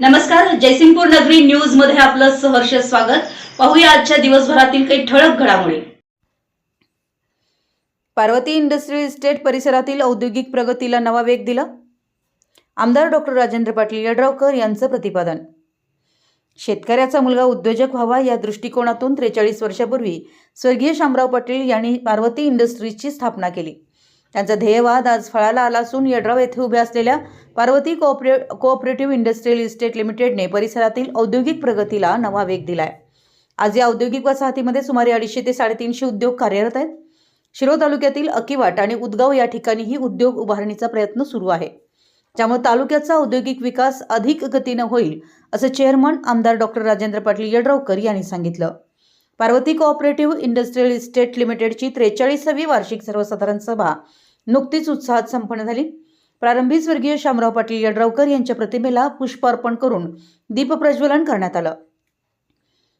नमस्कार जयसिंगपूर नगरी न्यूजमध्ये आपलं सहर्ष स्वागत. पाहूया आजच्या दिवसभरातील काही ठळक घडामोडी. पार्वती इंडस्ट्रियल इस्टेट परिसरातील औद्योगिक प्रगतीला नवा वेग दिला? आमदार डॉक्टर राजेंद्र पाटील यड्रावकर यांचं प्रतिपादन. शेतकऱ्याचा मुलगा उद्योजक व्हावा या दृष्टिकोनातून त्रेचाळीस वर्षापूर्वी स्वर्गीय शामराव पाटील यांनी पार्वती इंडस्ट्रीजची स्थापना केली. त्यांचा ध्येयवाद आज फळाला आला असून येड्राव येथे उभ्या असलेल्या पार्वती कोऑपरे कोऑपरेटिव्ह इंडस्ट्रियल इस्टेट लिमिटेडने परिसरातील औद्योगिक प्रगतीला नवा वेग दिलाय. आज या औद्योगिक वसाहतीमध्ये सुमारे अडीचशे ते साडेतीनशे उद्योग कार्यरत आहेत. शिरो तालुक्यातील अकिवाट आणि उदगाव या ठिकाणीही उद्योग उभारणीचा प्रयत्न सुरू आहे. त्यामुळे तालुक्याचा औद्योगिक विकास अधिक गतीनं होईल असं चेअरमन आमदार डॉक्टर राजेंद्र पाटील यड्रावकर यांनी सांगितलं. पार्वती कोऑपरेटिव्ह इंडस्ट्रियल इस्टेट लिमिटेडची त्रेचाळीसावी वार्षिक सर्वसाधारण सभा नुकतीच उत्साहात संपन्न झाली. प्रारंभी स्वर्गीय शामराव पाटील यड्रावकर यांच्या प्रतिमेला पुष्पार्पण करून दीपप्रज्वलन करण्यात आलं.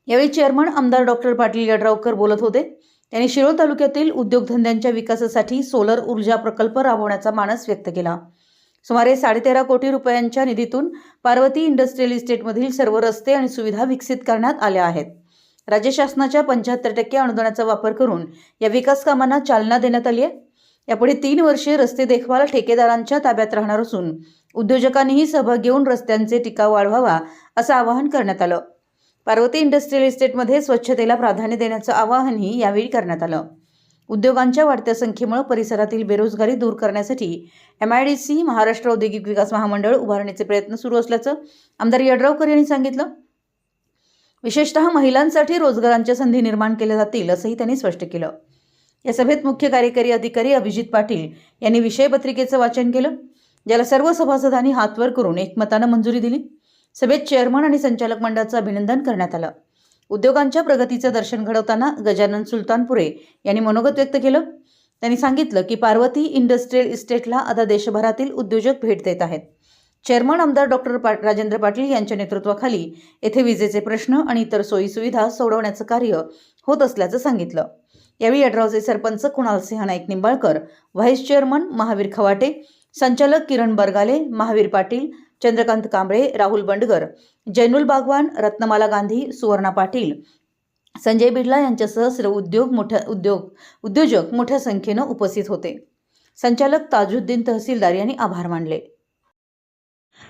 यावेळी चेअरमन आमदार डॉक्टर पाटील यड्रावकर बोलत होते. त्यांनी शिरोळ तालुक्यातील उद्योगधंद्यांच्या विकासासाठी सोलर ऊर्जा प्रकल्प राबवण्याचा मानस व्यक्त केला. सुमारे साडेतेरा कोटी रुपयांच्या निधीतून पार्वती इंडस्ट्रियल इस्टेटमधील सर्व रस्ते आणि सुविधा विकसित करण्यात आल्या आहेत. राज्य शासनाच्या पंच्याहत्तर टक्के अनुदानाचा वापर करून या विकास कामांना चालना देण्यात आली आहे. यापुढे तीन वर्षे रस्ते देखभाल ठेकेदारांच्या ताब्यात राहणार असून उद्योजकांनीही सहभाग घेऊन रस्त्यांचे टिकाव वाढवावा असं आवाहन करण्यात आलं. पार्वती इंडस्ट्रियल इस्टेटमध्ये स्वच्छतेला प्राधान्य देण्याचं आवाहनही यावेळी करण्यात आलं. उद्योगांच्या वाढत्या संख्येमुळे परिसरातील बेरोजगारी दूर करण्यासाठी M I D C Maharashtra औद्योगिक विकास महामंडळ उभारण्याचे प्रयत्न सुरू असल्याचं आमदार यड्रावकर यांनी सांगितलं. विशेषतः महिलांसाठी रोजगारांच्या संधी निर्माण केल्या जातील असंही त्यांनी स्पष्ट केलं. या सभेत मुख्य कार्यकारी अधिकारी अभिजित पाटील यांनी विषयपत्रिकेचं वाचन केलं ज्याला सर्व सभासदांनी हातवर करून एकमतानं मंजुरी दिली. सभेत चेअरमन आणि संचालक मंडळाचं अभिनंदन करण्यात आलं. उद्योगांच्या प्रगतीचं दर्शन घडवताना गजानन सुलतानपुरे यांनी मनोगत व्यक्त केलं. त्यांनी सांगितलं की पार्वती इंडस्ट्रियल इस्टेटला आता देशभरातील उद्योजक भेट देत आहेत. चेअरमन आमदार डॉक्टर पा राजेंद्र पाटील यांच्या नेतृत्वाखाली येथे विजेचे प्रश्न आणि इतर सोयीसुविधा सोडवण्याचं कार्य होत असल्याचं सांगितलं. यावेळी अडरावचे सरपंच कुणाल सिंह नाईक निंबाळकर व्हाईस चेअरमन महावीर खवाटे संचालक किरण बरगाले महावीर पाटील चंद्रकांत कांबळे राहुल बंडगर जैनुल बागवान रत्नमाला गांधी सुवर्णा पाटील संजय बिर्ला यांच्यासह सर्व उद्योग मोठ्या उद्योग उद्योजक मोठ्या संख्येनं उपस्थित होते. संचालक ताजुद्दीन तहसीलदार यांनी आभार मानले.